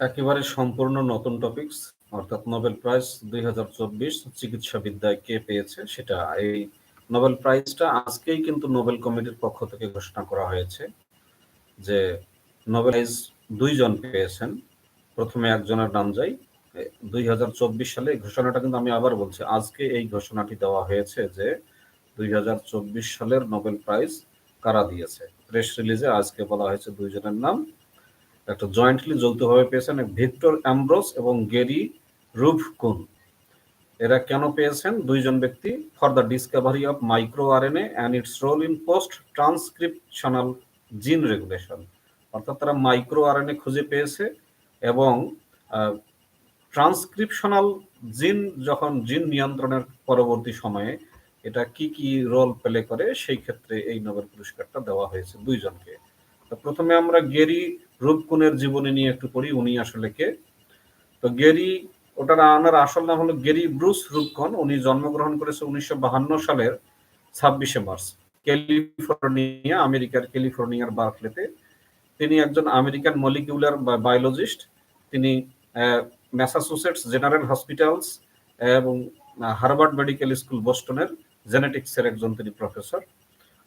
একেবারে সম্পূর্ণ নতুন টপিকস অর্থাৎ নোবেল প্রাইজ দুই চিকিৎসা বিদ্যায় কে পেয়েছে সেটা। এই নোবেল প্রাইজটা আজকেই কিন্তু নোবেল কমিটির পক্ষ থেকে ঘোষণা করা হয়েছে যে নোবেল প্রাইজ দুইজন পেয়েছেন। প্রথমে একজনের নাম যাই। দুই হাজার চব্বিশ সালে ঘোষণাটা কিন্তু আমি আবার বলছি, আজকে এই ঘোষণাটি দেওয়া হয়েছে যে দুই হাজার চব্বিশ সালের নোবেল প্রাইজ কারা দিয়েছে। প্রেস রিলিজে আজকে বলা হয়েছে দুইজনের নাম। একটা জয়েন্টলি যৌথভাবে পেয়েছেন ভিক্টর অ্যাম্ব্রোস এবং গেরি রুফকুন এরা কেন পেয়েছেন? দুইজন ব্যক্তি for the discovery of micro RNA and its role in post transcriptional gene regulation অর্থাৎ তারা মাইক্রো আরএনএ খুঁজে পেয়েছে এবং ট্রান্সক্রিপশনাল জিন যখন জিন নিয়ন্ত্রণের পরবর্তী সময়ে এটা কি কি রোল প্লে করে, সেই ক্ষেত্রে এই নোবেল পুরস্কারটা দেওয়া হয়েছে দুইজনকে। প্রথমে আমরা গেরি রূপকুনের জীবনী নিয়ে একটু পড়ি, উনি আসলে কে? তো গেরি, ওটার আনার আসল নাম হলো গেরি ব্রুস রূপকন উনি জন্মগ্রহণ করেছে উনিশশো সালের ছাব্বিশে মার্চ, ক্যালিফোর্নিয়া, আমেরিকার ক্যালিফোর্নিয়ার বার্কলেতে। তিনি একজন আমেরিকান মলিকিউলার বায়োলজিস্ট। তিনি ম্যাসাচুসেটস জেনারেল হসপিটালস এবং হার্ভার্ড মেডিকেল স্কুল বোস্টনের জেনেটিক্সের একজন তিনি প্রফেসর।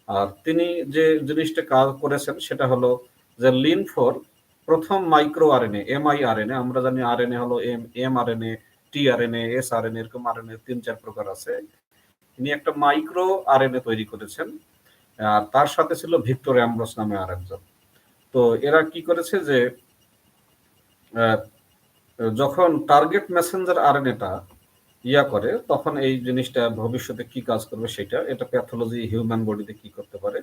আর তিনি যে জিনিসটা কাজ করেছেন সেটা হলো যে লিন ফোর প্রথম মাইক্রো আরএনএ আরএনএ আমরা জানি আরএনএ হলো M M RNA T RNA S RNA এরকম আরএনএ তিন চার প্রকার আছে। তিনি একটা মাইক্রো আরএনএ তৈরি করেছেন, আর তার সাথে ছিল ভিক্টর অ্যাম্ব্রোস নামে আরেকজন। তো এরা কি করেছে যে যখন টার্গেট মেসেঞ্জার আরএনএটা ইয়া করে, তখন এই জিনিসটা ভবিষ্যতে কি কাজ করবে সেটা, এটা প্যাথোলজি হিউম্যান বডিতে কি করতে পারে।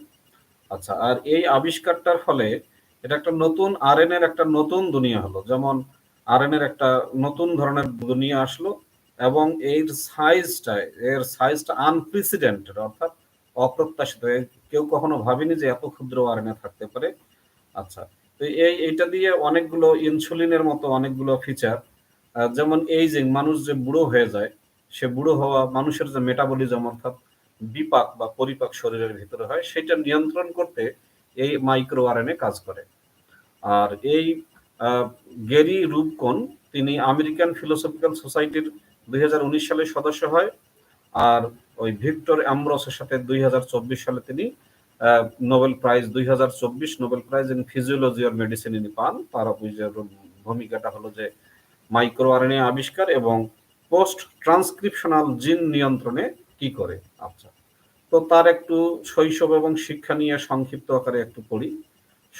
আচ্ছা আর এই আবিষ্কারটার ফলে এটা একটা নতুন আর এর একটা নতুন দুনিয়া হলো। যেমন আরএন এর একটা নতুন ধরনের দুনিয়া আসলো এবং এর সাইজটা এর সাইজটা আনপ্রেসিডেন্টেড অর্থাৎ অপ্রত্যাশিত। কেউ কখনো ভাবেনি যে এত ক্ষুদ্র আরএনএ থাকতে পারে। আচ্ছা তো এই, এইটা দিয়ে অনেকগুলো ইনসুলিনের মতো অনেকগুলো ফিচার যেমন এইজিং মানুষ যে বুড়ো হয়ে যায়, সে বুড়ো হওয়া মানুষের যে মেটাবলিজম অর্থাৎ বিপাক বা পরিপাক শরীরের ভিতরে হয়, সেটা নিয়ন্ত্রণ করতে এই মাইক্রো আরএনএ কাজ করে। আর এই গেরি রূপকন তিনি আমেরিকান ফিলোসফিক্যাল সোসাইটির দুই হাজার উনিশ সালে সদস্য হয়, আর ওই ভিক্টর অ্যাম্ব্রোসের সাথে দুই হাজার চব্বিশ সালে তিনি নোবেল প্রাইজ, দুই হাজার চব্বিশ Nobel prize in physiology or medicine ইনি পান। তার ভূমিকাটা হলো যে মাইক্রো আরএনএ আবিষ্কার এবং পোস্ট ট্রান্সক্রিপশনাল জিন নিয়ন্ত্রণে কি করে? আচ্ছা। তো তার একটু শৈশব এবং শিক্ষা নিয়ে সংক্ষিপ্ত আকারে একটু পড়ি।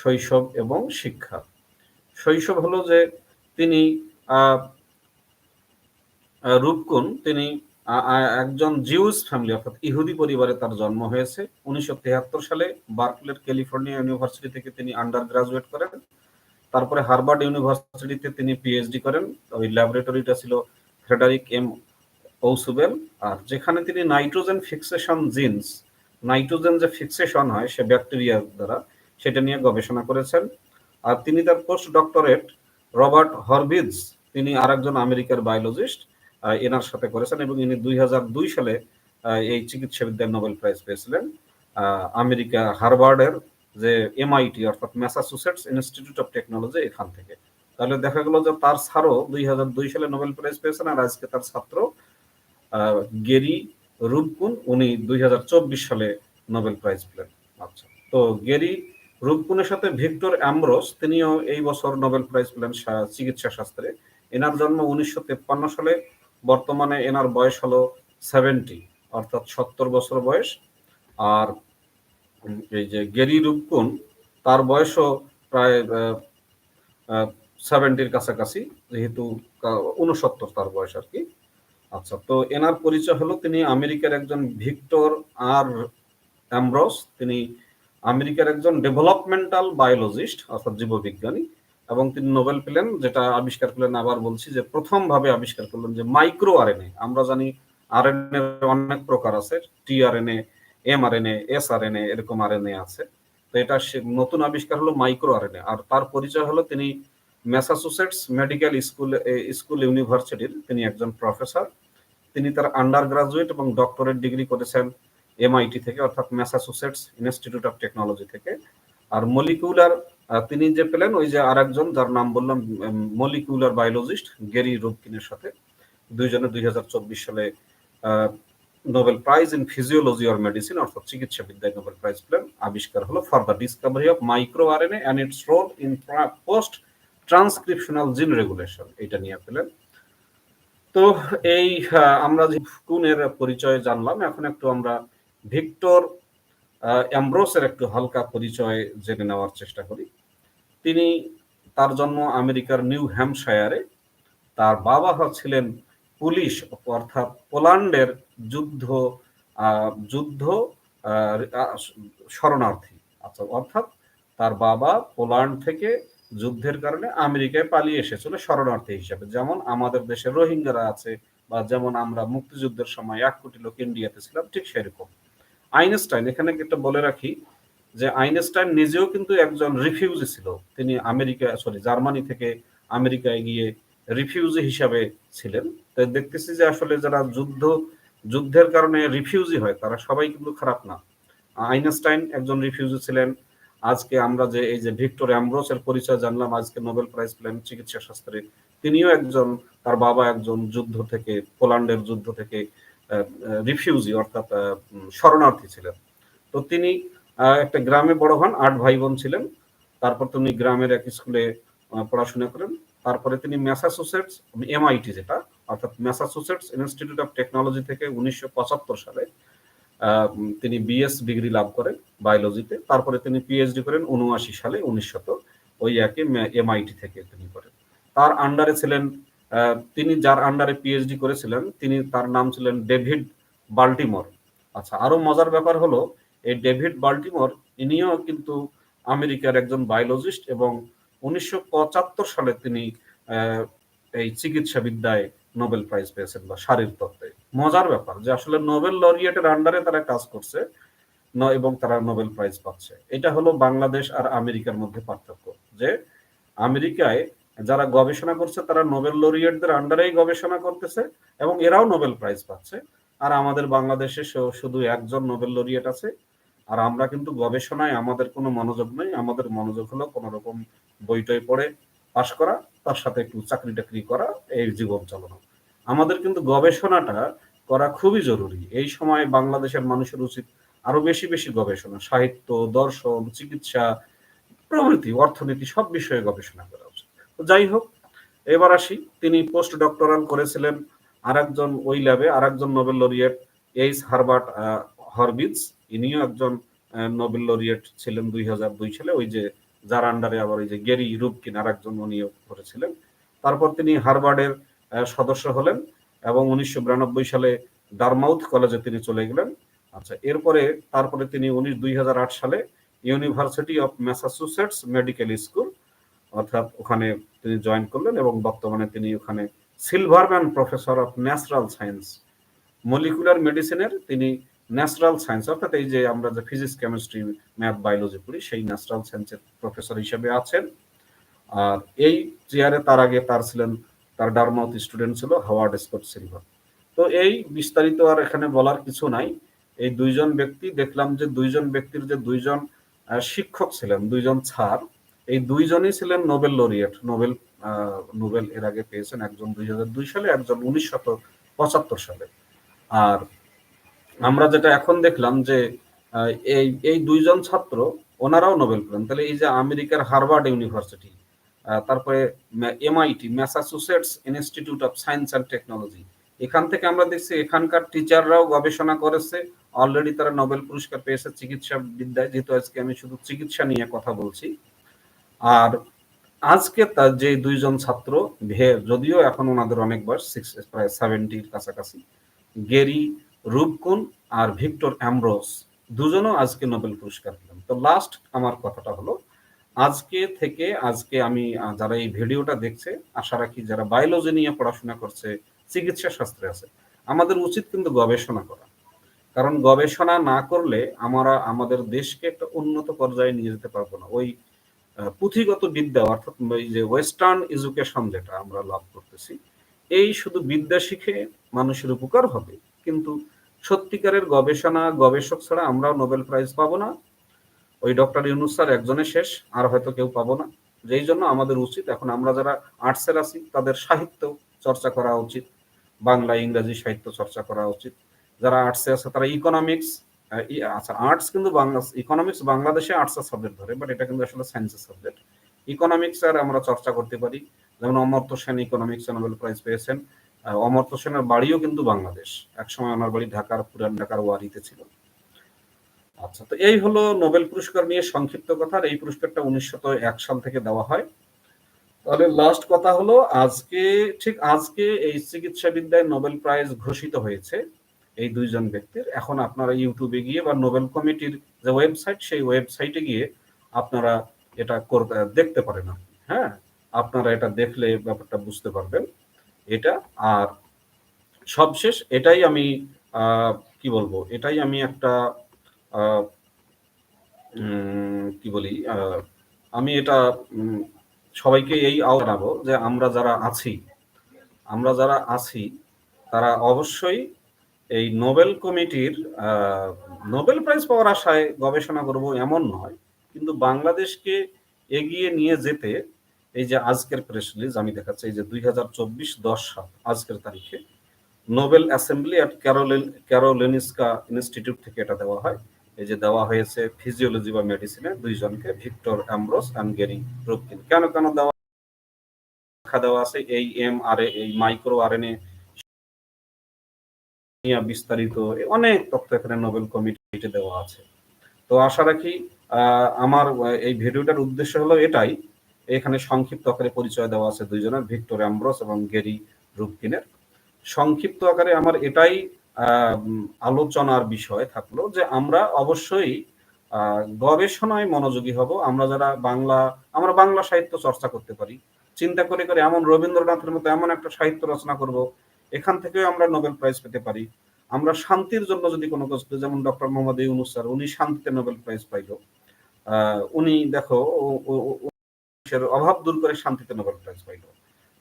শৈশব এবং শিক্ষা। শৈশব হলো যে তিনি রূপকুন তিনি একজন জিউস ফ্যামিলি, অর্থাৎ ইহুদি পরিবারে তার জন্ম হয়েছে। উনিশশো তেহাত্তর সালে বার্কলের ক্যালিফোর্নিয়া ইউনিভার্সিটি থেকে তিনি আন্ডার গ্রাজুয়েট করেন। তারপরে হার্ভার্ড ইউনিভার্সিটিতে তিনি পিএইচডি করেন। ওই ল্যাবরেটরিটা ছিল ফ্রেডারিক এম ওসুবেল আর যেখানে তিনি নাইট্রোজেন ফিক্সেশন জিন্স, নাইট্রোজেন যে ফিক্সেশন হয় সে ব্যাকটেরিয়া দ্বারা, সেটা নিয়ে গবেষণা করেছেন। আর তিনি তার পোস্ট ডক্টরেট রবার্ট হরবিজ, তিনি আরেকজন আমেরিকার বায়োলজিস্ট এনার সাথে করেছেন এবং ইনি দুই দুই সালে এই চিকিৎসা বিদ্যায় নোবেল প্রাইজ পেয়েছিলেন। আমেরিকা হার্ভার্ডের যে এমআইটি অর্থাৎ ম্যাসাচুসেটস ইনস্টিটিউট অফ টেকনোলজি এখান থেকে। তাহলে দেখা গেল যে তার হাজার দুই সালে নোবেল প্রাইজ পেয়েছেন আর আজকে তার ছাত্র গেরি রূপকুন, উনি দুই হাজার চব্বিশ সালে নোবেল প্রাইজ পেলেন আচ্ছা তো গেরি রূপকুনের সাথে ভিক্টর অ্যাম্ব্রোস, তিনিও এই বছর নোবেল প্রাইজ পেলেন চিকিৎসা শাস্ত্রে। এনার জন্ম উনিশশো সালে, বর্তমানে এনার বয়স হলো সেভেন্টি, অর্থাৎ সত্তর বছর বয়স। আর এই যে গেরি রূপকুন, তার বয়সও প্রায় সেভেন্টির কাছাকাছি, যেহেতু উনসত্তর তার বয়স আর কি। আচ্ছা তো এনার পরিচয় হলো তিনি আমেরিকার একজন ভিক্টর আর অ্যাম্ব্রস তিনি আমেরিকার একজন ডেভেলপমেন্টাল বায়োলজিস্ট, অর্থাৎ জীববিজ্ঞানী, এবং তিনি নোবেল পেলেন, যেটা আবিষ্কার করলেন আবার বলছি যে প্রথমভাবে আবিষ্কার করলেন যে মাইক্রো আরএনএ। আমরা জানি আরএনএ অনেক প্রকার আছে T RNA M RNA S RNA এরকম আর আরএনএ আছে। তো এটা নতুন আবিষ্কার হলো মাইক্রো আর আরএনএ। আর তার পরিচয় হলো তিনি ম্যাসাচুসেটস মেডিকেল স্কুল স্কুল ইউনিভার্সিটির তিনি একজন প্রফেসর তিনি তার আন্ডার গ্রাজুয়েট এবং ডক্টরেট ডিগ্রি করেছেন এমআইটি থেকে, অর্থাৎ ম্যাসাচুসেটস ইনস্টিটিউট অফ টেকনোলজি থেকে। আর মলিকুলার তিনি যে পেলেন, ওই যে আরেকজন, যার নাম বললাম মলিকুলার বায়োলজিস্ট গেরি রুবকিনের সাথে। দুইজনে দুই হাজার চব্বিশ সালে Nobel prize in physiology or medicine অর্থাৎ চিকিৎসা বিদ্যায় নোবেল প্রাইজ পেলেন। আবিষ্কার হলো for the discovery of micro RNA and its role in post transcriptional gene regulation এটা নিয়ে পেলেন তো এই আমরা যে কুনের পরিচয় জানলাম, এখন একটু আমরা ভিক্টর অ্যাম্ব্রোসের একটু হালকা পরিচয় জেনে নেওয়ার চেষ্টা করি। তিনি তার জন্ম আমেরিকার নিউ হ্যাম্পশায়ারে। তার বাবা ছিলেন পুলিশ, অর্থাৎ পোল্যান্ডের যুদ্ধ যুদ্ধ শরণার্থী। আচ্ছা অর্থাৎ তার বাবা পোল্যান্ড থেকে যুদ্ধের কারণে আমেরিকায় পালিয়ে এসেছিল শরণার্থী হিসাবে। যেমন আমাদের দেশে রোহিঙ্গারা আছে বা যেমন আমরা মুক্তিযুদ্ধের সময় এক কোটি লোক ইন্ডিয়াতে ছিলাম, ঠিক সেরকম। আইনস্টাইন, এখানে একটা বলে রাখি যে আইনস্টাইন নিজেও কিন্তু একজন রিফিউজি ছিল। তিনি আমেরিকা, সরি, জার্মানি থেকে আমেরিকায় গিয়ে রিফিউজি হিসাবে ছিলেন। তাই দেখতেছি যে আসলে যারা যুদ্ধ, যুদ্ধের কারণে রিফিউজি হয়, তারা সবাই কিন্তু খারাপ না। আইনস্টাইন একজন রিফিউজি ছিলেন আজকে আমরা যে এই যে ভিক্টর অ্যাম্ব্রোসের পরিচয় জানলাম, আজকে নোবেল প্রাইজ পেলেন চিকিৎসা শাস্ত্রে। তিনিও একজন, তার বাবা একজন যুদ্ধ থেকে, পোল্যান্ডের যুদ্ধ থেকে রিফিউজি অর্থাৎ শরণার্থী ছিলেন। তো তিনি একটা গ্রামে বড় হন, আট ভাই বোন ছিলেন। তারপর তিনি গ্রামের এক স্কুলে পড়াশোনা করেন। তারপরে তিনি ম্যাসাচুসেটস, এমআইটি যেটা, অর্থাৎ ম্যাসাচুসেটস ইনস্টিটিউট অফ টেকনোলজি থেকে উনিশশো পঁচাত্তর সালে তিনি বিএস ডিগ্রি লাভ করেন বায়োলজিতে তারপরে তিনি পিএইচডি করেন উনআশি সালে উনিশশত ওই একই এমআইটি থেকে তিনি করেন। তার আন্ডারে ছিলেন তিনি যার আন্ডারে পিএইচডি করেছিলেন, তিনি তার নাম ছিলেন ডেভিড বাল্টিমোর আচ্ছা আরও মজার ব্যাপার হলো, এই ডেভিড বাল্টিমোর ইনিও কিন্তু আমেরিকার একজন বায়োলজিস্ট এবং উনিশশো পঁচাত্তর সালে তিনি এই চিকিৎসা বিদ্যায় নোবেল প্রাইজ পেয়েছেন বা শারীর তত্ত্বে। মজার ব্যাপার যে আসলে নোবেল লরিয়েটের আন্ডারে তারা কাজ করছে এবং তারা নোবেল প্রাইজ পাচ্ছে। এটা হলো বাংলাদেশ আর আমেরিকার মধ্যে পার্থক্য যে আমেরিকায় যারা গবেষণা করছে, তারা নোবেল লরিয়েটদের আন্ডারেই গবেষণা করতেছে এবং এরাও নোবেল প্রাইজ পাচ্ছে। আর আমাদের বাংলাদেশে শুধু একজন নোবেল লরিয়েট আছে। আর আমরা কিন্তু গবেষণায় আমাদের কোনো মনোযোগ নেই, আমাদের মনোযোগ হলো কোন রকম বইটই পড়ে, পাশ করা। তার সাথে একটু চাকরি টাকরি করা, এই জীবন চালানো। আমাদের কিন্তু গবেষণাটা করা খুবই জরুরি। এই সময় বাংলাদেশের মানুষের উচিত আরও বেশি বেশি গবেষণা। সাহিত্য, দর্শন, চিকিৎসা, প্রভৃতি, অর্থনীতি, সব বিষয়ে গবেষণা করা উচিত। যাই হোক, এবার আসি। তিনি পোস্ট ডক্টরাল করেছিলেন আর একজন ওই ল্যাবে আর একজন নোবেল লরিয়েট এইস হারবার্ট হরবিজ ইনিও একজন নোবেল লরিয়েট ছিলেন দুই হাজার দুই সালে। ওই যে যার আন্ডারে আবার ওই যে গেরি রুবকিন আর একজন নিয়োগ করেছিলেন। তারপর তিনি হারবার্ডের সদস্য হলেন এবং উনিশশো বিরানব্বই সালে ডারমাউথ কলেজে তিনি চলে গেলেন। আচ্ছা এরপরে তারপরে তিনি উনিশ, দুই সালে university of Massachusetts medical school অর্থাৎ ওখানে তিনি জয়েন করলেন এবং বর্তমানে তিনি ওখানে Silverman professor of natural science molecular মেডিসিনের তিনি ন্যাচারাল সায়েন্স, অর্থাৎ এই যে আমরা যে ফিজিক্স, কেমিস্ট্রি, ম্যাথ, বায়োলজি পড়ি, সেই ন্যাচারাল সায়েন্সের প্রফেসর হিসেবে আছেন। আর এই চেয়ারে তার আগে তার ছিলেন, তার ডারমাউথ স্টুডেন্ট ছিল হাওয়ার্ড স্কট সিলভার। তো এই বিস্তারিত আর এখানে বলার কিছু নাই। এই দুইজন ব্যক্তি, দেখলাম যে দুইজন ব্যক্তির যে দুইজন শিক্ষক ছিলেন, দুইজন ছাড় এই দুইজনই ছিলেন নোবেল লরিয়েট, নোবেল নোবেল এর আগে পেয়েছেন একজন দুই সালে, একজন উনিশ পঁচাত্তর সালে। আর আমরা যেটা এখন দেখলাম যে এই এই দুইজন ছাত্র, ওনারাও নোবেল পেলেন তাহলে এই যে আমেরিকার হার্ভার্ড ইউনিভার্সিটি তারপরে MIT, Massachusetts institute of science and technology, এখান থেকে আমরা দেখছি এখানকার টিচাররাও গবেষণা করেছে, অলরেডি তারা নোবেল পুরস্কার পেয়েছে চিকিৎসা বিদ্যায়, যেহেতু আজকে আমি শুধু চিকিৎসা নিয়ে কথা বলছি। আর আজকে তার যে দুইজন ছাত্র ভে যদিও এখন ওনাদের অনেক বয়স সিক্স প্রায় সেভেন্টির কাছাকাছি, গেরি রুবকুন আর ভিক্টর অ্যামব্রোস দুজনও আজকে নোবেল পুরস্কার পেলেন। তো লাস্ট আমার কথাটা হলো, আজকে থেকে আজকে আমি যারা এই ভিডিওটা দেখছে, আশা রাখি যারা বায়োলজি নিয়ে পড়াশোনা করছে, চিকিৎসা শাস্ত্রে আছে, আমাদের উচিত কিন্তু গবেষণা করা। কারণ গবেষণা না করলে আমরা, আমাদের দেশকে একটা উন্নত পর্যায়ে নিয়ে যেতে পারব না। ওই পুঁথিগত বিদ্যা অর্থাৎ ওই যে ওয়েস্টার্ন এডুকেশন যেটা আমরা লাভ করতেছি, এই শুধু বিদ্যা শিখে মানুষের উপকার হবে কিন্তু সত্যিকারের গবেষণা, গবেষক ছাড়া আমরাও নোবেল প্রাইজ পাবো না। ওই ডক্টর ইউনুস স্যার একজনের শেষ, আর হয়তো কেউ পাবো না। যেই জন্য আমাদের উচিত, এখন আমরা যারা আর্টসের আছি, তাদের সাহিত্য চর্চা করা উচিত, বাংলা, ইংরাজি সাহিত্য চর্চা করা উচিত। যারা আর্টসে আছে, তারা ইকোনমিক্স আচ্ছা আর্টস কিন্তু বাংলা ইকোনমিক্স বাংলাদেশে আর্টসের সাবজেক্ট ধরে বাট এটা কিন্তু আসলে সায়েন্সের সাবজেক্ট ইকোনমিক্স আর আমরা চর্চা করতে পারি। যেমন Amartya Sen economics Nobel prize পেয়েছেন। অমর্ত্য সেনের বাড়িও কিন্তু বাংলাদেশ। একসময় ওনার বাড়ি ঢাকার, পুরান ঢাকার ওয়ারিতে ছিল। আচ্ছা তো এই হলো নোবেল পুরস্কার নিয়ে সংক্ষিপ্ত কথা এই পুরস্কারটা উনিশশো এক সাল থেকে দেওয়া হয়। তাহলে লাস্ট কথা হলো, আজকে, ঠিক আজকে এই চিকিৎসা বিদ্যায় নোবেল প্রাইজ ঘোষিত হয়েছে এই দুইজন ব্যক্তির। এখন আপনারা ইউটিউবে গিয়ে বা নোবেল কমিটির যে ওয়েবসাইট, সেই ওয়েবসাইটে গিয়ে আপনারা এটা করতে দেখতে পারেন হ্যাঁ আপনারা এটা দেখলে ব্যাপারটা বুঝতে পারবেন। এটা আর সবশেষ এটাই আমি কি বলব, এটাই আমি একটা কি বলি আমি এটা সবাইকে এই আওয়াবো যে আমরা যারা আছি, আমরা যারা আছি, তারা অবশ্যই এই নোবেল কমিটির নোবেল প্রাইজ পাওয়ার আশায় গবেষণা করব এমন নয়, কিন্তু বাংলাদেশকে এগিয়ে নিয়ে যেতে এই যে আজকের প্রেস রিলিজ আমি দেখাচ্ছি এই যে দুই হাজার চব্বিশ দশ সাল, আজকের তারিখে Nobel assembly at Caroline Karolinska institute থেকে এটা দেওয়া হয়। এই যে দেওয়া হয়েছে ফিজিওলজি বা মেডিসিনে দুইজনকে ভিক্টর অ্যাম্ব্রোস অ্যান্ড গেরি রুপকিন কেন কেন দেওয়া দেওয়া আছে? এই এম আর এই মাইক্রো আর এন বিস্তারিত অনেক তথ্য এখানে নোবেল কমিটিতে দেওয়া আছে। তো আশা রাখি আমার এই ভিডিওটার উদ্দেশ্য হলো এটাই এখানে সংক্ষিপ্ত আকারে পরিচয় দেওয়া আছে দুইজনের, ভিক্টর অ্যাম্ব্রোস এবং গেরি রুপকিনের। সংক্ষিপ্ত আকারে আমার এটাই আলোচনার বিষয় থাকল যে আমরা অবশ্যই গবেষণায় মনোযোগী হব। আমরা যারা বাংলা, আমরা বাংলা সাহিত্য চর্চা করতে পারি, চিন্তা করে করে এমন রবীন্দ্রনাথের মতো এমন একটা সাহিত্য রচনা করব, এখান থেকেও আমরা নোবেল প্রাইজ পেতে পারি। আমরা শান্তির জন্য যদি কোনো কাজ যেমন ডক্টর মোহাম্মদ ইউনুস স্যার, উনি শান্তিতে নোবেল প্রাইজ পাইল। উনি দেখো অভাব দূর করে শান্তিতে নোবেল প্রাইজ পাইল।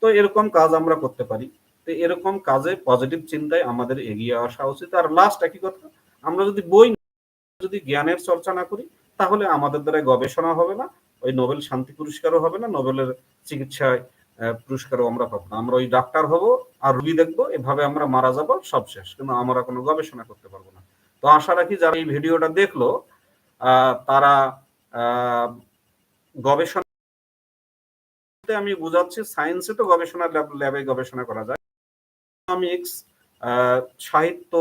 তো এরকম কাজ আমরা করতে পারি। তো এরকম কাজে পজিটিভ চিন্তায় আমাদের এগিয়ে আসা উচিত। আর লাস্ট একই কথা, আমরা যদি বই যদি জ্ঞানের চর্চা না করি, তাহলে আমাদের দ্বারা গবেষণা হবে না, ওই নোবেল শান্তি পুরস্কারও হবে না, নোবেলের চিকিৎসায় পুরস্কারও আমরা পাবো না। আমরা ওই ডাক্তার হব আর রুগী দেখব, এভাবে আমরা মারা যাব, সব শেষ। কিন্তু আমরা কোনো গবেষণা করতে পারব না। তো আশা রাখি যারা এই ভিডিওটা দেখল তারা গবেষণা আমি বুঝাচ্ছি সায়েন্সে তো গবেষণা ল্যাবে গবেষণা করা যায়। ইকোনমিক্স সাহিত্য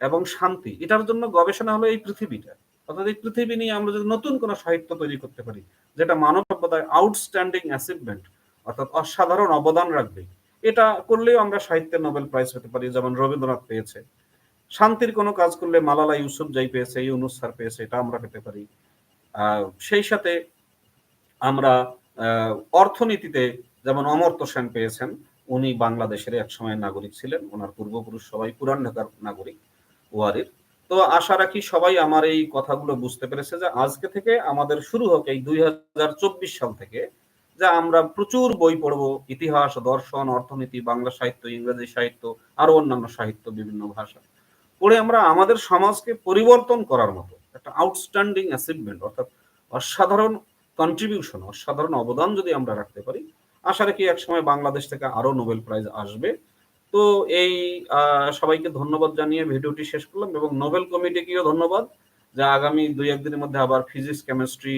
এবং শান্তি, এটার জন্য গবেষণা হলো এই পৃথিবীটা। অর্থাৎ এই পৃথিবী নিয়ে আমরা যদি নতুন কোনো সাহিত্য তৈরি করতে পারি, যেটা মানব সভ্যতায় আউটস্ট্যান্ডিং অ্যাচিভমেন্ট অর্থাৎ অসাধারণ অবদান রাখবে, এটা করলেও আমরা সাহিত্যে নোবেল প্রাইজ পেতে পারি, যেমন রবীন্দ্রনাথ পেয়েছে। শান্তির কোনো কাজ করলে মালালা ইউসুফ যাই পেয়েছে, ইউনুস স্যার পেয়েছে, এটা আমরা পেতে পারি। সেই সাথে আমরা অর্থনীতিতে যেমন অমর্ত্য সেন পেয়েছেন, উনি বাংলাদেশের এক সময় নাগরিক ছিলেন। ওনার পূর্বপুরুষ সবাই পুরান ঢাকার নাগরিক, ওয়ারির। তো আশা রাখি সবাই আমার এই কথাগুলো বুঝতে পেরেছে যে আজকে থেকে আমাদের শুরু হোক এই দুই হাজার চব্বিশ সাল থেকে, যে আমরা প্রচুর বই পড়ব, ইতিহাস, দর্শন, অর্থনীতি, বাংলা সাহিত্য, ইংরেজি সাহিত্য আরও অন্যান্য সাহিত্য, বিভিন্ন ভাষা। পড়ে আমরা আমাদের সমাজকে পরিবর্তন করার মতো একটা আউটস্ট্যান্ডিং অ্যাচিভমেন্ট অর্থাৎ অসাধারণ কন্ট্রিবিউশন অসাধারণ অবদান যদি আমরা রাখতে পারি, আশা রাখি এক সময় বাংলাদেশ থেকে আরও নোবেল প্রাইজ আসবে। তো এই সবাইকে ধন্যবাদ জানিয়ে ভিডিওটি শেষ করলাম এবং নোবেল কমিটিকেও ধন্যবাদ, যে আগামী দুই একদিনের মধ্যে আবার ফিজিক্স কেমিস্ট্রি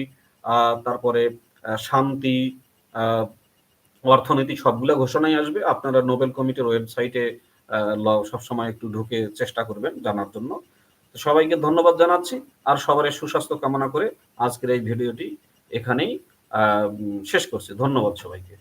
তারপরে শান্তি অর্থনীতি সবগুলো ঘোষণাই আসবে। আপনারা নোবেল কমিটির ওয়েবসাইটে সবসময় একটু ঢুকে চেষ্টা করবেন জানার জন্য। সবাইকে ধন্যবাদ জানাচ্ছি, আর সবার সুস্বাস্থ্য কামনা করে আজকের এই ভিডিওটি এখানেই শেষ করছি। ধন্যবাদ সবাইকে।